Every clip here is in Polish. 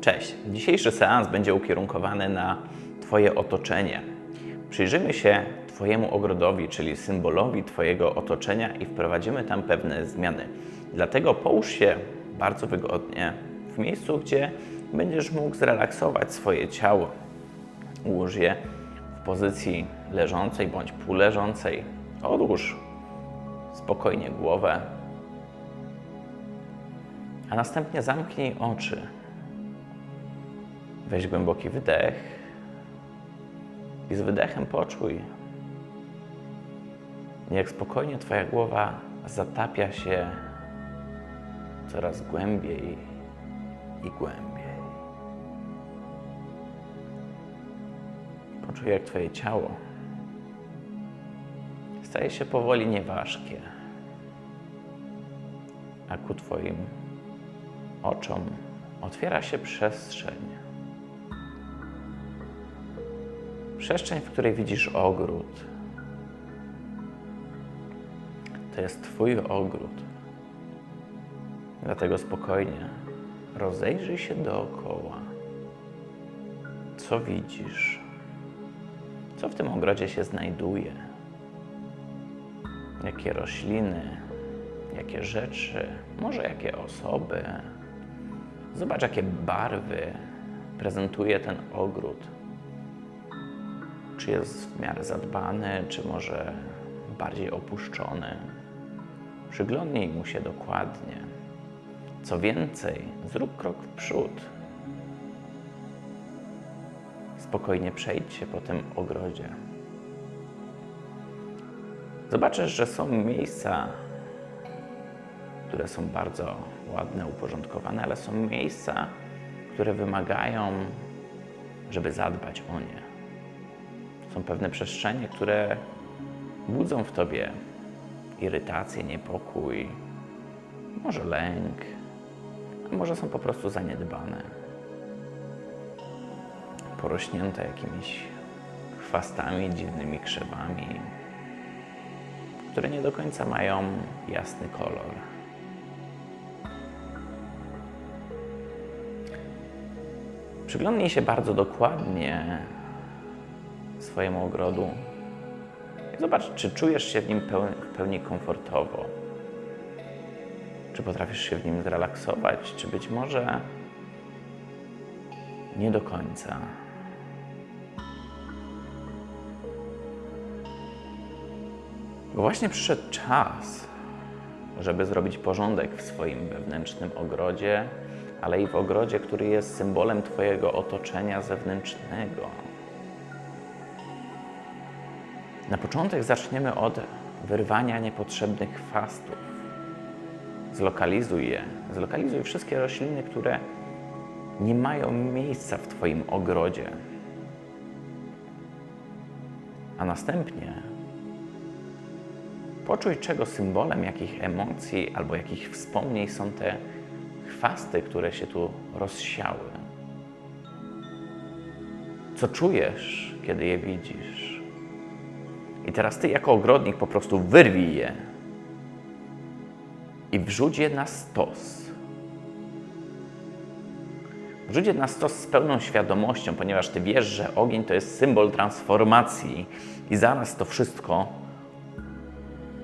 Cześć. Dzisiejszy seans będzie ukierunkowany na Twoje otoczenie. Przyjrzymy się Twojemu ogrodowi, czyli symbolowi Twojego otoczenia i wprowadzimy tam pewne zmiany. Dlatego połóż się bardzo wygodnie w miejscu, gdzie będziesz mógł zrelaksować swoje ciało. Ułóż je w pozycji leżącej bądź półleżącej. Odłóż spokojnie głowę, a następnie zamknij oczy. Weź głęboki wydech i z wydechem poczuj, jak spokojnie Twoja głowa zatapia się coraz głębiej i głębiej. Poczuj, jak Twoje ciało staje się powoli nieważkie, a ku Twoim oczom otwiera się przestrzeń. Przestrzeń, w której widzisz ogród. To jest Twój ogród. Dlatego spokojnie rozejrzyj się dookoła. Co widzisz? Co w tym ogrodzie się znajduje? Jakie rośliny, jakie rzeczy, może jakie osoby. Zobacz, jakie barwy prezentuje ten ogród. Czy jest w miarę zadbany, czy może bardziej opuszczony. Przyglądnij mu się dokładnie. Co więcej, zrób krok w przód. Spokojnie przejdź się po tym ogrodzie. Zobaczysz, że są miejsca, które są bardzo ładne, uporządkowane, ale są miejsca, które wymagają, żeby zadbać o nie. Są pewne przestrzenie, które budzą w tobie irytację, niepokój, może lęk, a może są po prostu zaniedbane, porośnięte jakimiś chwastami, dziwnymi krzewami, które nie do końca mają jasny kolor. Przyglądnij się bardzo dokładnie swojemu ogrodu. Zobacz, czy czujesz się w nim peł- w pełni komfortowo. Czy potrafisz się w nim zrelaksować, czy być może nie do końca. Bo właśnie przyszedł czas, żeby zrobić porządek w swoim wewnętrznym ogrodzie, ale i w ogrodzie, który jest symbolem Twojego otoczenia zewnętrznego. Na początek zaczniemy od wyrwania niepotrzebnych chwastów. Zlokalizuj je. Zlokalizuj wszystkie rośliny, które nie mają miejsca w Twoim ogrodzie. A następnie poczuj, czego symbolem, jakich emocji albo jakich wspomnień są te chwasty, które się tu rozsiały. Co czujesz, kiedy je widzisz? I teraz ty, jako ogrodnik, po prostu wyrwij je i wrzuć je na stos. Wrzuć je na stos z pełną świadomością, ponieważ ty wiesz, że ogień to jest symbol transformacji i zaraz to wszystko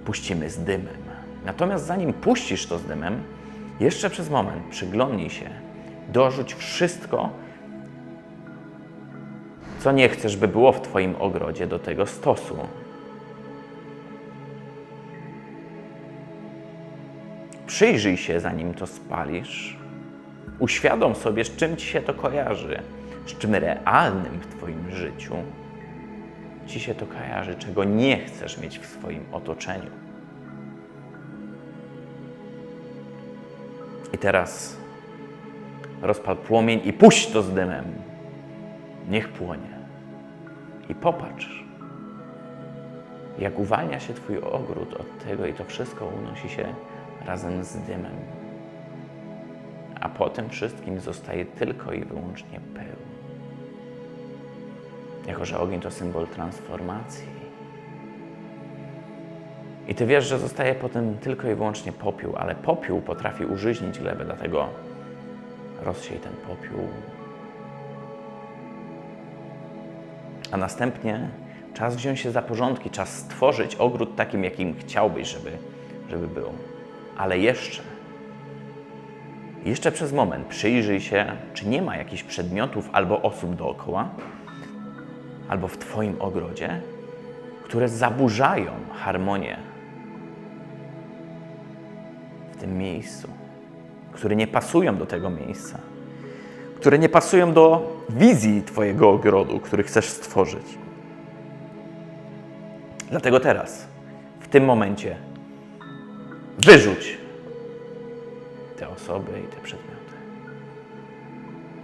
puścimy z dymem. Natomiast zanim puścisz to z dymem, jeszcze przez moment przyglądnij się, dorzuć wszystko, co nie chcesz, by było w Twoim ogrodzie do tego stosu. Przyjrzyj się, zanim to spalisz. Uświadom sobie, z czym Ci się to kojarzy, z czym realnym w Twoim życiu Ci się to kojarzy, czego nie chcesz mieć w swoim otoczeniu. I teraz rozpal płomień i puść to z dymem. Niech płonie. I popatrz, jak uwalnia się Twój ogród od tego i to wszystko unosi się razem z dymem. A po tym wszystkim zostaje tylko i wyłącznie pył. Jako, że ogień to symbol transformacji. I ty wiesz, że zostaje potem tylko i wyłącznie popiół, ale popiół potrafi użyźnić glebę, dlatego rozsiej ten popiół. A następnie czas wziąć się za porządki, czas stworzyć ogród takim, jakim chciałbyś, żeby, żeby był. Ale jeszcze, jeszcze przez moment przyjrzyj się, czy nie ma jakichś przedmiotów albo osób dookoła, albo w Twoim ogrodzie, które zaburzają harmonię w tym miejscu, które nie pasują do tego miejsca, które nie pasują do wizji Twojego ogrodu, który chcesz stworzyć. Dlatego teraz, w tym momencie, wyrzuć te osoby i te przedmioty.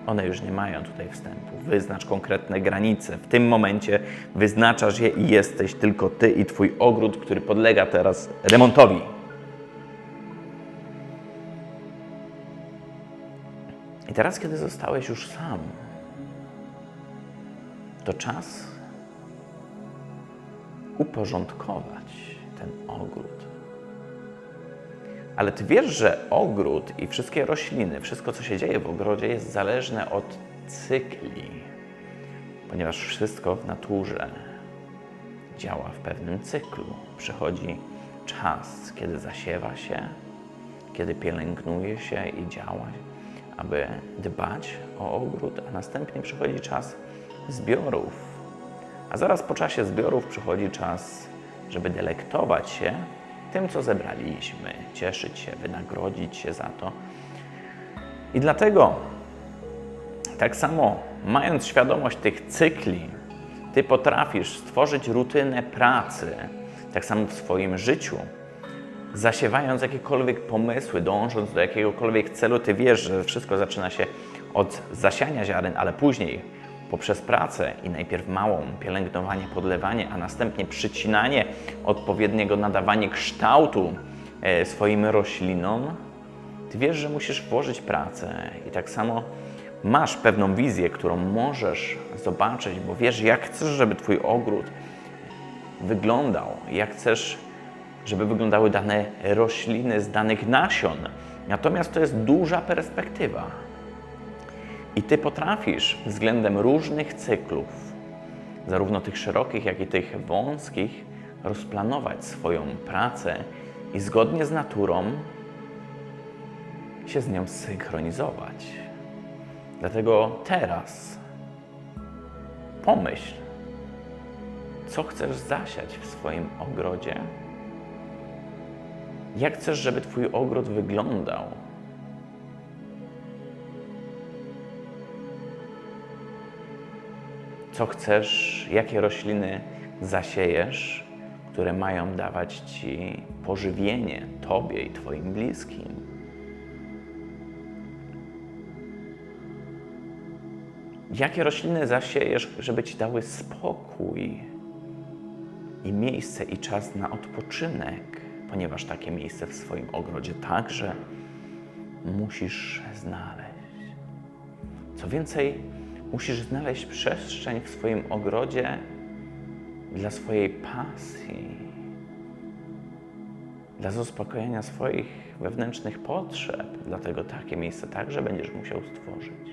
One już nie mają tutaj wstępu. Wyznacz konkretne granice. W tym momencie wyznaczasz je i jesteś tylko Ty i Twój ogród, który podlega teraz remontowi. I teraz, kiedy zostałeś już sam, to czas uporządkować ten ogród. Ale ty wiesz, że ogród i wszystkie rośliny, wszystko co się dzieje w ogrodzie jest zależne od cykli, ponieważ wszystko w naturze działa w pewnym cyklu. Przychodzi czas, kiedy zasiewa się, kiedy pielęgnuje się i działa, aby dbać o ogród, a następnie przychodzi czas zbiorów. A zaraz po czasie zbiorów przychodzi czas, żeby delektować się tym, co zebraliśmy, cieszyć się, wynagrodzić się za to. I dlatego, tak samo mając świadomość tych cykli, ty potrafisz stworzyć rutynę pracy, tak samo w swoim życiu. Zasiewając jakiekolwiek pomysły, dążąc do jakiegokolwiek celu, ty wiesz, że wszystko zaczyna się od zasiania ziaren, ale później poprzez pracę i najpierw małą, pielęgnowanie, podlewanie, a następnie przycinanie, odpowiedniego nadawanie kształtu e, swoim roślinom, ty wiesz, że musisz włożyć pracę i tak samo masz pewną wizję, którą możesz zobaczyć, bo wiesz, jak chcesz, żeby Twój ogród wyglądał, jak chcesz, żeby wyglądały dane rośliny z danych nasion. Natomiast to jest duża perspektywa. I Ty potrafisz względem różnych cyklów, zarówno tych szerokich, jak i tych wąskich, rozplanować swoją pracę i zgodnie z naturą się z nią synchronizować. Dlatego teraz pomyśl, co chcesz zasiać w swoim ogrodzie, jak chcesz, żeby Twój ogród wyglądał. Co chcesz, jakie rośliny zasiejesz, które mają dawać Ci pożywienie Tobie i Twoim bliskim. Jakie rośliny zasiejesz, żeby Ci dały spokój i miejsce i czas na odpoczynek, ponieważ takie miejsce w swoim ogrodzie także musisz znaleźć. Co więcej, musisz znaleźć przestrzeń w swoim ogrodzie dla swojej pasji, dla zaspokojenia swoich wewnętrznych potrzeb. Dlatego takie miejsce także będziesz musiał stworzyć.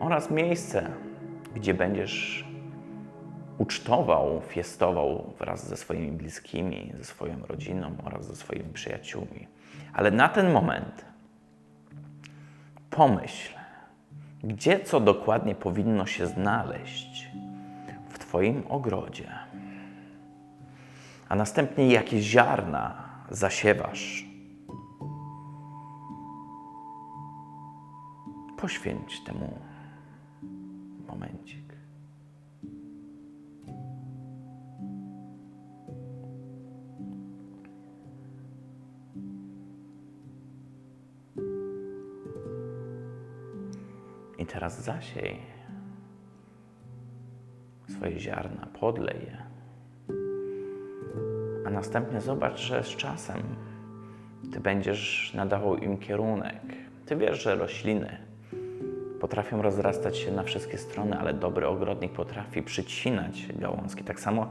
Oraz miejsce, gdzie będziesz ucztował, fiestował wraz ze swoimi bliskimi, ze swoją rodziną oraz ze swoimi przyjaciółmi. Ale na ten moment pomyśl, gdzie co dokładnie powinno się znaleźć w Twoim ogrodzie, a następnie jakie ziarna zasiewasz. Poświęć temu momencik. Teraz zasiej swoje ziarna, podlej je. A następnie zobacz, że z czasem Ty będziesz nadawał im kierunek. Ty wiesz, że rośliny potrafią rozrastać się na wszystkie strony, ale dobry ogrodnik potrafi przycinać gałązki. Tak samo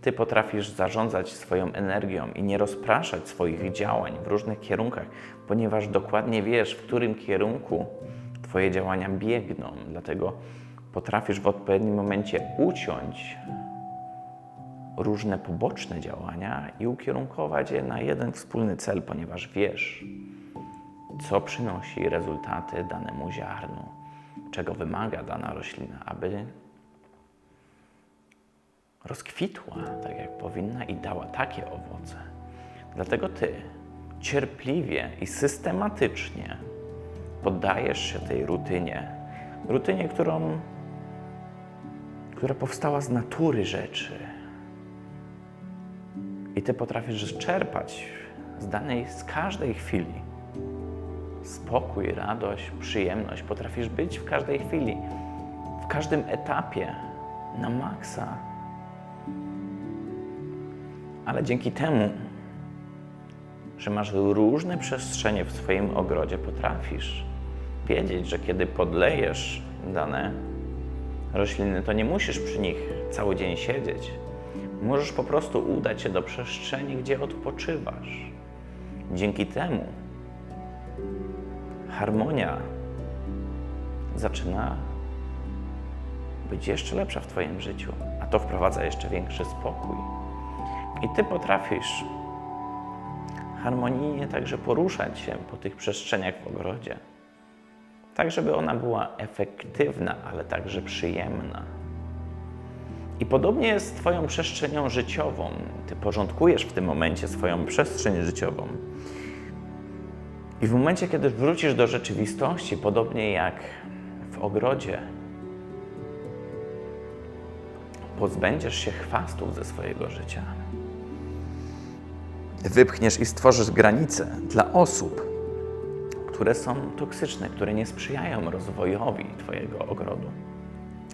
ty potrafisz zarządzać swoją energią i nie rozpraszać swoich działań w różnych kierunkach, ponieważ dokładnie wiesz, w którym kierunku Twoje działania biegną. Dlatego potrafisz w odpowiednim momencie uciąć różne poboczne działania i ukierunkować je na jeden wspólny cel, ponieważ wiesz, co przynosi rezultaty danemu ziarnu, czego wymaga dana roślina, aby rozkwitła tak jak powinna i dała takie owoce. Dlatego ty cierpliwie i systematycznie poddajesz się tej rutynie, rutynie, którą, która powstała z natury rzeczy. I ty potrafisz czerpać z danej, z każdej chwili spokój, radość, przyjemność. Potrafisz być w każdej chwili, w każdym etapie na maksa. Ale dzięki temu, że masz różne przestrzenie w swoim ogrodzie, potrafisz wiedzieć, że kiedy podlejesz dane rośliny, to nie musisz przy nich cały dzień siedzieć. Możesz po prostu udać się do przestrzeni, gdzie odpoczywasz. Dzięki temu harmonia zaczyna być jeszcze lepsza w Twoim życiu, a to wprowadza jeszcze większy spokój. I Ty potrafisz harmonijnie także poruszać się po tych przestrzeniach w ogrodzie, tak żeby ona była efektywna, ale także przyjemna. I podobnie jest z Twoją przestrzenią życiową. Ty porządkujesz w tym momencie swoją przestrzeń życiową. I w momencie, kiedy wrócisz do rzeczywistości, podobnie jak w ogrodzie, pozbędziesz się chwastów ze swojego życia. Wypchniesz i stworzysz granice dla osób, które są toksyczne, które nie sprzyjają rozwojowi Twojego ogrodu,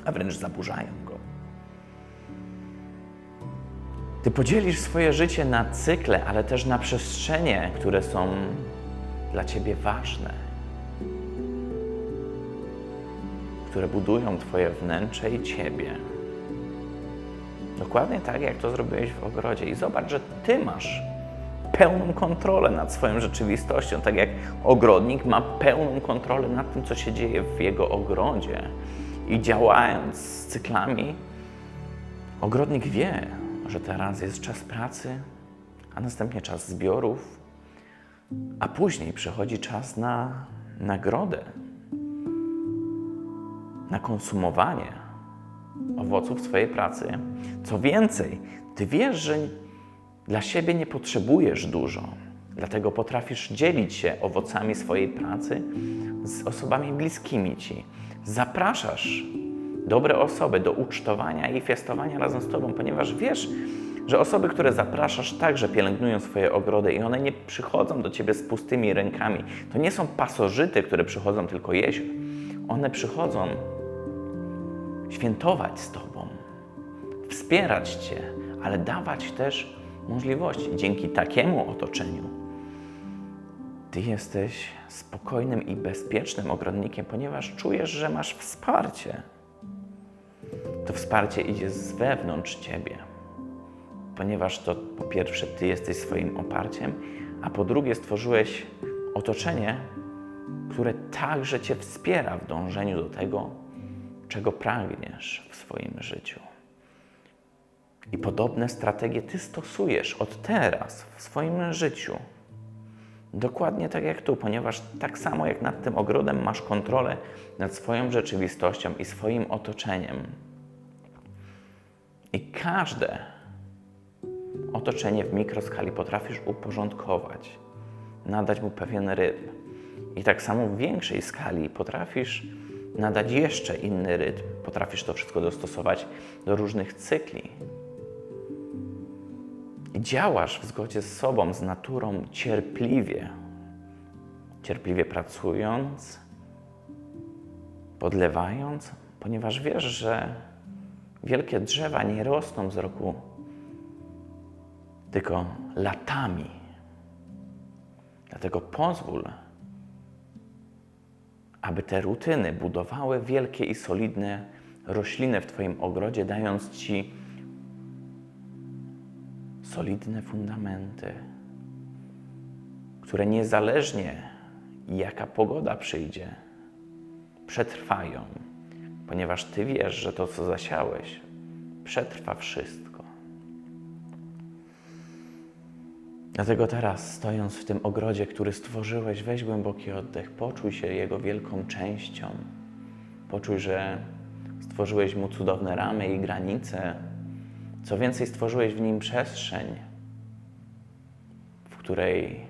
a wręcz zaburzają go. Ty podzielisz swoje życie na cykle, ale też na przestrzenie, które są dla Ciebie ważne, które budują Twoje wnętrze i Ciebie. Dokładnie tak, jak to zrobiłeś w ogrodzie. I zobacz, że Ty masz pełną kontrolę nad swoją rzeczywistością, tak jak ogrodnik ma pełną kontrolę nad tym, co się dzieje w jego ogrodzie. I działając z cyklami, ogrodnik wie, że teraz jest czas pracy, a następnie czas zbiorów, a później przychodzi czas na nagrodę, na konsumowanie owoców swojej pracy. Co więcej, ty wiesz, że dla siebie nie potrzebujesz dużo, dlatego potrafisz dzielić się owocami swojej pracy z osobami bliskimi ci. Zapraszasz dobre osoby do ucztowania i fiestowania razem z tobą, ponieważ wiesz, że osoby, które zapraszasz, także pielęgnują swoje ogrody i one nie przychodzą do ciebie z pustymi rękami. To nie są pasożyty, które przychodzą tylko jeść. One przychodzą świętować z tobą, wspierać cię, ale dawać też możliwości. Dzięki takiemu otoczeniu ty jesteś spokojnym i bezpiecznym ogrodnikiem, ponieważ czujesz, że masz wsparcie. To wsparcie idzie z wewnątrz ciebie ponieważ to po pierwsze Ty jesteś swoim oparciem, a po drugie stworzyłeś otoczenie, które także Cię wspiera w dążeniu do tego, czego pragniesz w swoim życiu. I podobne strategie Ty stosujesz od teraz w swoim życiu. Dokładnie tak jak tu, ponieważ tak samo jak nad tym ogrodem masz kontrolę nad swoją rzeczywistością i swoim otoczeniem. I każde otoczenie w mikroskali potrafisz uporządkować, nadać mu pewien rytm. I tak samo w większej skali potrafisz nadać jeszcze inny rytm, potrafisz to wszystko dostosować do różnych cykli. Działasz w zgodzie z sobą, z naturą cierpliwie, cierpliwie pracując, podlewając, ponieważ wiesz, że wielkie drzewa nie rosną z roku tylko latami. Dlatego pozwól, aby te rutyny budowały wielkie i solidne rośliny w Twoim ogrodzie, dając Ci solidne fundamenty, które niezależnie jaka pogoda przyjdzie, przetrwają, ponieważ Ty wiesz, że to, co zasiałeś, przetrwa wszystko. Dlatego teraz, stojąc w tym ogrodzie, który stworzyłeś, weź głęboki oddech, poczuj się jego wielką częścią. Poczuj, że stworzyłeś mu cudowne ramy i granice. Co więcej, stworzyłeś w nim przestrzeń, w której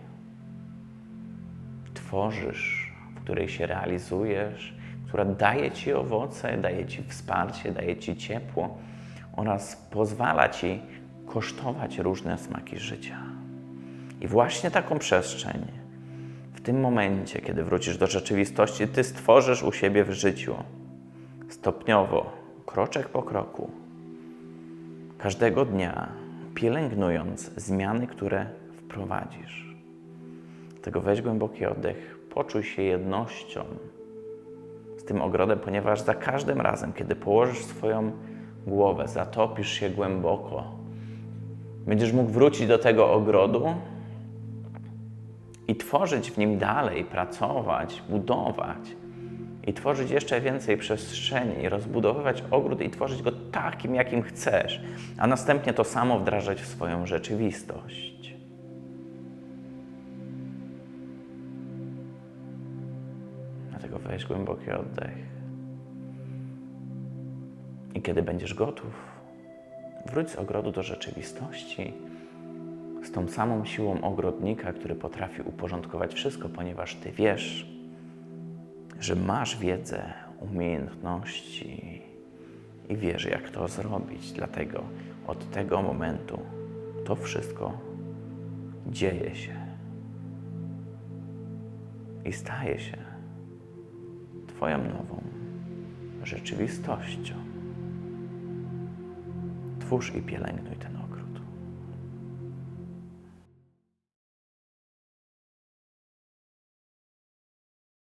tworzysz, w której się realizujesz, która daje Ci owoce, daje Ci wsparcie, daje Ci ciepło oraz pozwala Ci kosztować różne smaki życia. I właśnie taką przestrzeń, w tym momencie, kiedy wrócisz do rzeczywistości, Ty stworzysz u siebie w życiu. Stopniowo, kroczek po kroku, każdego dnia, pielęgnując zmiany, które wprowadzisz. Dlatego weź głęboki oddech, poczuj się jednością z tym ogrodem, ponieważ za każdym razem, kiedy położysz swoją głowę, zatopisz się głęboko, będziesz mógł wrócić do tego ogrodu i tworzyć w nim dalej, pracować, budować i tworzyć jeszcze więcej przestrzeni, rozbudowywać ogród i tworzyć go takim, jakim chcesz, a następnie to samo wdrażać w swoją rzeczywistość. Dlatego weź głęboki oddech. I kiedy będziesz gotów, wróć z ogrodu do rzeczywistości z tą samą siłą ogrodnika, który potrafi uporządkować wszystko, ponieważ ty wiesz, że masz wiedzę, umiejętności i wiesz, jak to zrobić. Dlatego od tego momentu to wszystko dzieje się i staje się Twoją nową rzeczywistością. Twórz i pielęgnuj ten